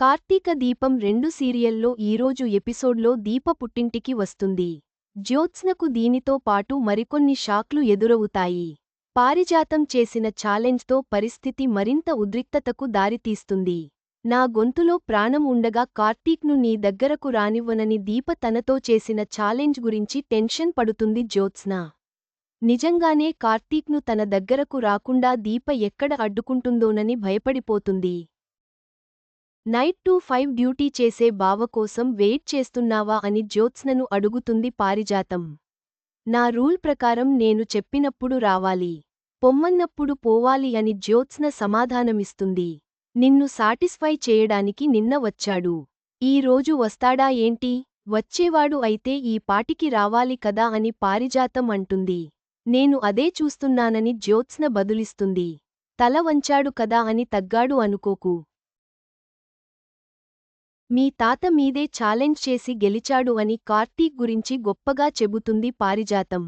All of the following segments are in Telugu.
కార్తీక దీపం రెండు సీరియల్లో ఈరోజు ఎపిసోడ్లో దీప పుట్టింటికి వస్తుంది. జ్యోత్స్నకు దీనితో పాటు మరికొన్ని షాక్లు ఎదురవుతాయి. పారిజాతం చేసిన ఛాలెంజ్తో పరిస్థితి మరింత ఉద్రిక్తతకు దారితీస్తుంది. నా గొంతులో ప్రాణం ఉండగా కార్తీక్ను నీ దగ్గరకు రానివ్వనని దీప తనతో చేసిన ఛాలెంజ్ గురించి టెన్షన్ పడుతుంది జ్యోత్స్న. నిజంగానే కార్తీక్ను తన దగ్గరకు రాకుండా దీప ఎక్కడ అడ్డుకుంటుందోనని భయపడిపోతుంది. నైట్ టు ఫైవ్ డ్యూటీ చేసే బావ కోసం వెయిట్ చేస్తున్నావా అని జ్యోత్స్నను అడుగుతుంది పారిజాతం. నా రూల్ ప్రకారం నేను చెప్పినప్పుడు రావాలి. పొమ్మన్నప్పుడు పోవాలి అని జ్యోత్స్న సమాధానమిస్తుంది. నిన్ను సాటిస్ఫై చేయడానికి నిన్న వచ్చాడు. ఈ రోజు వస్తాడా ఏంటి? వచ్చేవాడు అయితే ఈ పాటికి రావాలి కదా అని పారిజాతం అంటుంది. నేను అదే చూస్తున్నానని జ్యోత్స్న బదులిస్తుంది. తల వంచాడు కదా అని తగ్గాడు అనుకోకు. మీ తాత మీదే ఛాలెంజ్ చేసి గెలిచాడు అని కార్తీక్ గురించి గొప్పగా చెబుతుంది పారిజాతం.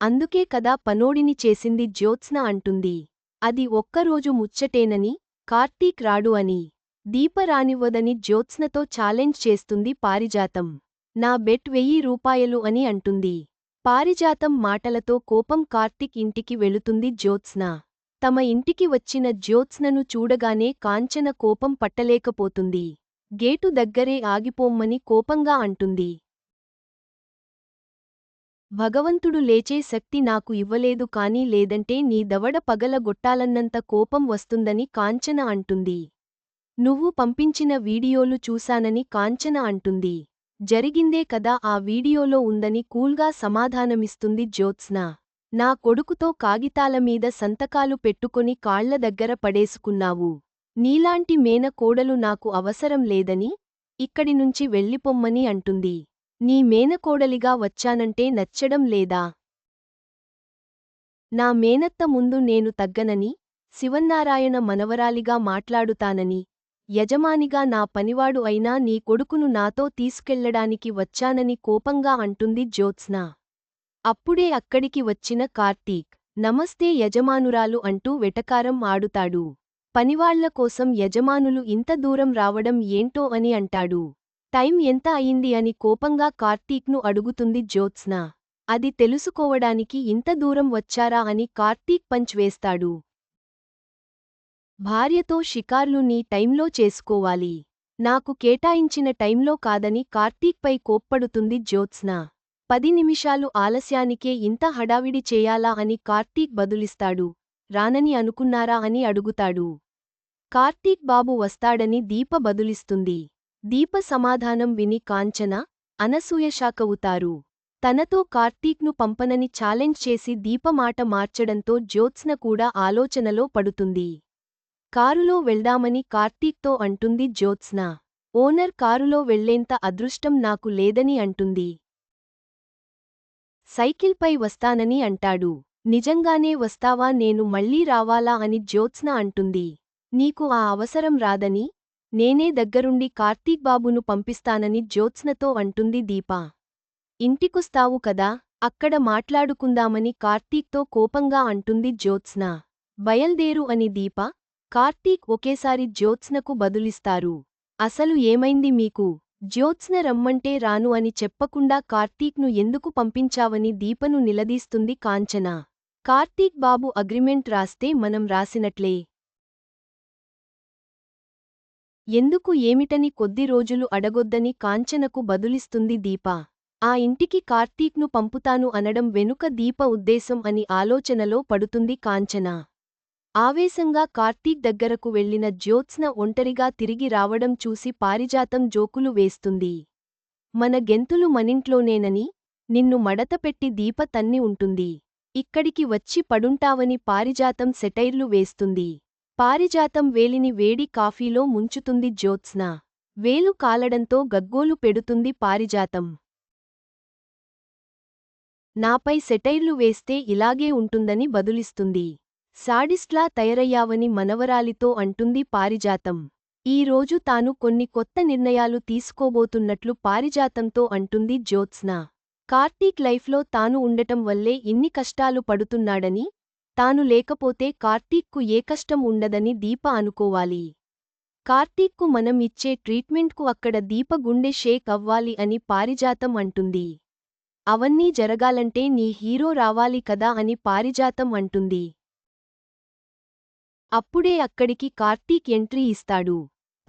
అందుకే కదా పనోడిని చేసింది జ్యోత్స్న అంటుంది. అది ఒక్కరోజు ముచ్చటేనని కార్తీక్ రాడు అని. దీప రానివ్వదని జ్యోత్స్నతో ఛాలెంజ్ చేస్తుంది పారిజాతం. నా బెట్ వెయ్యి రూపాయలు అని అంటుంది. పారిజాతం మాటలతో కోపం కార్తీక్ ఇంటికి వెళుతుంది జ్యోత్స్న. తమ ఇంటికి వచ్చిన జ్యోత్స్నను చూడగానే కాంచన కోపం పట్టలేకపోతుంది. గేటు దగ్గరే ఆగిపోమ్మని కోపంగా అంటుంది. భగవంతుడు లేచే శక్తి నాకు ఇవ్వలేదు కాని లేదంటే నీ దవడ పగలగొట్టాలన్నంత కోపం వస్తుందని కాంచన అంటుంది. నువ్వు పంపించిన వీడియోలు చూశానని కాంచన అంటుంది. జరిగిందే కదా ఆ వీడియోలో ఉందని కూల్గా సమాధానమిస్తుంది జ్యోత్స్న. నా కొడుకుతో కాగితాలమీద సంతకాలు పెట్టుకొని కాళ్ళ దగ్గర పడేసుకున్నావు. నీలాంటి మేన కోడలు నాకు అవసరం లేదని ఇక్కడి నుంచి వెళ్ళిపొమ్మని అంటుంది. నీ మేనకోడలిగా వచ్చానంటే నచ్చడం లేదా? నా మేనత్త ముందు నేను తగ్గనని శివన్నారాయణ మనవరాలిగా మాట్లాడుతానని యజమానిగా నా పనివాడు అయినా నీ కొడుకును నాతో తీసుకెళ్ళడానికి వచ్చానని కోపంగా అంటుంది జ్యోత్స్న. అప్పుడే అక్కడికి వచ్చిన కార్తీక్ నమస్తే యజమానురాలు అంటూ వెటకారం ఆడుతాడు. పనివాళ్ళ కోసం యజమానులు ఇంత దూరం రావడం ఏంటో అని అంటాడు. టైం ఎంత అయింది అని కోపంగా కార్తీక్ను అడుగుతుంది జ్యోత్స్న. అది తెలుసుకోవడానికి ఇంత దూరం వచ్చారా అని కార్తీక్ పంచ్ వేస్తాడు. భార్యతో షికార్లు నీ టైంలో చేసుకోవాలి. నాకు కేటాయించిన టైంలో కాదని కార్తీక్పై కోప్పడుతుంది జ్యోత్స్న. పది నిమిషాలు ఆలస్యానికే ఇంత హడావిడి చేయాలా అని కార్తీక్ బదులిస్తాడు. రానని అనుకున్నారా అని అడుగుతాడు. కార్తీక్ బాబు వస్తాడని దీప బదులిస్తుంది. దీప సమాధానం విని కాంచన అనసూయశాకవుతారు తనతో కార్తీక్ను పంపనని ఛాలెంజ్ చేసి దీపమాట మార్చడంతో జ్యోత్స్న కూడా ఆలోచనలో పడుతుంది. కారులో వెళ్దామని కార్తీక్తో అంటుంది జ్యోత్స్న. ఓనర్ కారులో వెళ్ళేంత అదృష్టం నాకు లేదని అంటుంది. సైకిల్పై వస్తానని అంటాడు. నిజంగానే వస్తావా? నేను మళ్ళీ రావాలా? అని జ్యోత్స్న అంటుంది. నీకు ఆ అవసరం రాదని? నేనే దగ్గరుండి కార్తీక్ బాబును పంపిస్తానని జ్యోత్స్నతో అంటుంది దీపా. ఇంటికొస్తావు కదా? అక్కడ మాట్లాడుకుందామని కార్తీక్తో కోపంగా అంటుంది జ్యోత్స్న. బయల్దేరు అని దీప. కార్తీక్ ఒకేసారి జ్యోత్స్నకు బదులిస్తారు. అసలు ఏమైంది మీకు? జ్యోత్స్న రమ్మంటే రాను అని చెప్పకుండా కార్తీక్ను ఎందుకు పంపించావని దీపను నిలదీస్తుంది కాంచన. కార్తీక్ బాబు అగ్రిమెంట్ రాస్తే మనం రాసినట్లే. ఎందుకు ఏమిటని కొద్ది రోజులు అడగొద్దని కాంచనకు బదులిస్తుంది దీప. ఆ ఇంటికి కార్తీక్ను పంపుతాను అనడం వెనుక దీప ఉద్దేశం అని ఆలోచనలో పడుతుంది కాంచన. ఆవేశంగా కార్తీక్ దగ్గరకు వెళ్ళిన జ్యోత్స్న ఒంటరిగా తిరిగి రావడం చూసి పారిజాతం జోకులు వేస్తుంది. మన గెంతులు మనింట్లోనేనని నిన్ను మడతపెట్టి దీప తన్ని ఉంటుంది. ఇక్కడికి వచ్చి పడుంటావని పారిజాతం సెటైర్లు వేస్తుంది. పారిజాతం వేలిని వేడి కాఫీలో ముంచుతుంది జ్యోత్స్న. వేలు కాలడంతో గగ్గోలు పెడుతుంది పారిజాతం. నాపై సెటైర్లు వేస్తే ఇలాగే ఉంటుందని బదులిస్తుంది. సాడిస్ట్లా తయారయ్యావని మనవరాలితో అంటుంది పారిజాతం. ఈరోజు తాను కొన్ని కొత్త నిర్ణయాలు తీసుకోబోతున్నట్లు పారిజాతంతో అంటుంది జ్యోత్స్న. కార్తీక్ లైఫ్లో తాను ఉండటం వల్లే ఇన్ని కష్టాలు పడుతున్నాడని తాను లేకపోతే కార్తీక్కు ఏ కష్టం ఉండదని దీప అనుకోవాలి. కార్తీక్కు మనం ఇచ్చే ట్రీట్మెంట్కు అక్కడ దీప గుండె షేక్ అవ్వాలి అని పారిజాతం అంటుంది. అవన్నీ జరగాలంటే నీ హీరో రావాలి కదా అని పారిజాతం అంటుంది. అప్పుడే అక్కడికి కార్తీక్ ఎంట్రీ ఇస్తాడు.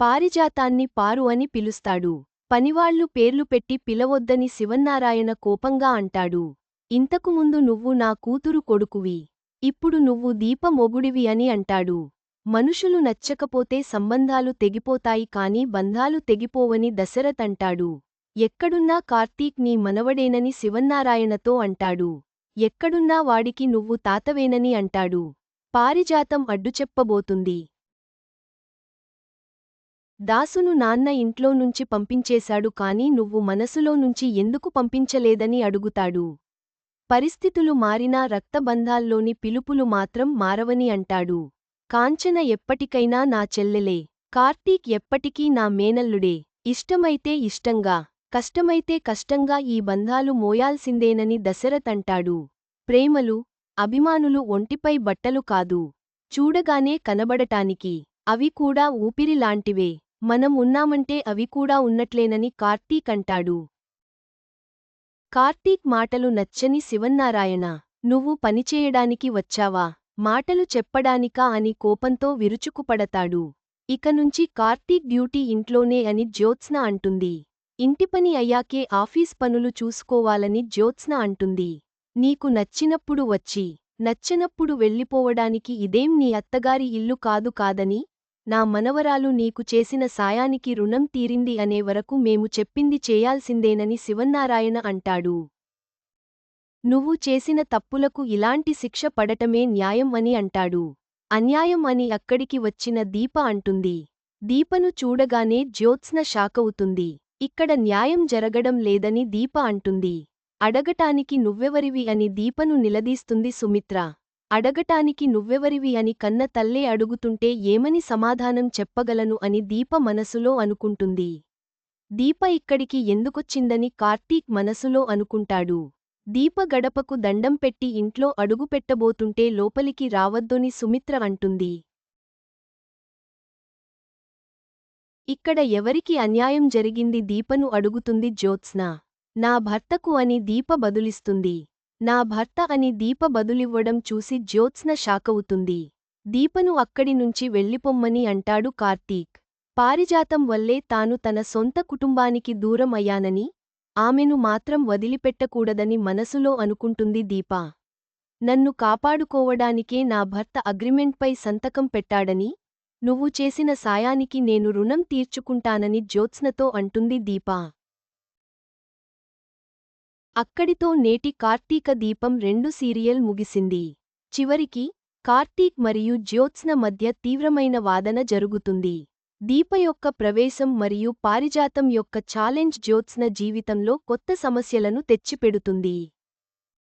పారిజాతాన్ని పారు అని పిలుస్తాడు. పనివాళ్ళు పేర్లు పెట్టి పిలవొద్దని శివన్నారాయణ కోపంగా అంటాడు. ఇంతకుముందు నువ్వు నా కూతురు కొడుకువి. ఇప్పుడు నువ్వు దీప మొగుడివి అని అంటాడు. మనుషులు నచ్చకపోతే సంబంధాలు తెగిపోతాయి కాని బంధాలు తెగిపోవని దశరథ్ అంటాడు. ఎక్కడున్నా కార్తీక్ నీ మనవడేనని శివన్నారాయణతో అంటాడు. ఎక్కడున్నా వాడికి నువ్వు తాతవేనని అంటాడు. పారిజాతం అడ్డుచెప్పబోతుంది. దాసును నాన్న ఇంట్లో నుంచి పంపించేశాడు కాని నువ్వు మనసులో నుంచి ఎందుకు పంపించలేదని అడుగుతాడు. పరిస్థితులు మారినా రక్తబంధాల్లోని పిలుపులు మాత్రం మారవని అంటాడు. కాంచన ఎప్పటికైనా నా చెల్లెలే కార్తీక్ ఎప్పటికీ నా మేనల్లుడే. ఇష్టమైతే ఇష్టంగా కష్టమైతే కష్టంగా ఈ బంధాలు మోయాల్సిందేనని దశరథ్ అంటాడు. ప్రేమలు అభిమానులు ఒంటిపై బట్టలు కాదు. చూడగానే కనబడటానికి. అవి కూడా ఊపిరిలాంటివే మనం ఉన్నామంటే అవి కూడా ఉన్నట్లేనని కార్తీక్ అంటాడు. కార్తీక్ మాటలు నచ్చని శివన్నారాయణ. నువ్వు పనిచేయడానికి వచ్చావా? మాటలు చెప్పడానికా అని కోపంతో విరుచుకుపడతాడు. ఇకనుంచి కార్తీక్ డ్యూటీ ఇంట్లోనే అని జ్యోత్స్న అంటుంది. ఇంటిపని అయ్యాకే ఆఫీస్ పనులు చూసుకోవాలని జ్యోత్స్న అంటుంది. నీకు నచ్చినప్పుడు వచ్చి నచ్చనప్పుడు వెళ్ళిపోవడానికి ఇదేం నీ అత్తగారి ఇల్లు కాదు కాదని నా మనవరాలు నీకు చేసిన సాయానికి రుణం తీరింది అనే వరకు మేము చెప్పింది చేయాల్సిందేనని శివన్నారాయణ అంటాడు. నువ్వు చేసిన తప్పులకు ఇలాంటి శిక్ష పడటమే న్యాయం అని అంటాడు. అన్యాయం అని అక్కడికి వచ్చిన దీప అంటుంది. దీపను చూడగానే జ్యోత్స్న షాకవుతుంది. ఇక్కడ న్యాయం జరగడం లేదని దీప అంటుంది. అడగటానికి నువ్వెవరివి అని దీపను నిలదీస్తుంది సుమిత్ర. అడగటానికి నువ్వెవరివి అని కన్న తల్లే అడుగుతుంటే ఏమని సమాధానం చెప్పగలను అని దీప మనసులో అనుకుంటుంది. దీప ఇక్కడికి ఎందుకొచ్చిందని కార్తీక్ మనసులో అనుకుంటాడు. దీప గడపకు దండం పెట్టి ఇంట్లో అడుగుపెట్టబోతుంటే లోపలికి రావద్దొని సుమిత్ర అంటుంది. ఇక్కడ ఎవరికి అన్యాయం జరిగింది దీపను అడుగుతుంది జ్యోత్స్న. నా భర్తకు అని దీప బదులిస్తుంది. నా భర్త అని దీప బదులివ్వడం చూసి జ్యోత్స్న షాకవుతుంది. దీపను అక్కడి నుంచి వెళ్ళిపొమ్మని అంటాడు కార్తీక్. పారిజాతం వల్లే తాను తన సొంత కుటుంబానికి దూరం అయ్యానని ఆమెను మాత్రం వదిలిపెట్టకూడదని మనసులో అనుకుంటుంది దీప. నన్ను కాపాడుకోవడానికే నా భర్త అగ్రిమెంట్పై సంతకం పెట్టాడని నువ్వు చేసిన సాయానికి నేను రుణం తీర్చుకుంటానని జ్యోత్స్నతో అంటుంది దీపా. అక్కడితో నేటి కార్తీక దీపం రెండు సీరియల్ ముగిసింది. చివరికి కార్తీక్ మరియు జ్యోత్స్న మధ్య తీవ్రమైన వాదన జరుగుతుంది. దీప యొక్క ప్రవేశం మరియు పారిజాతం యొక్క ఛాలెంజ్ జ్యోత్స్న జీవితంలో కొత్త సమస్యలను తెచ్చిపెడుతుంది.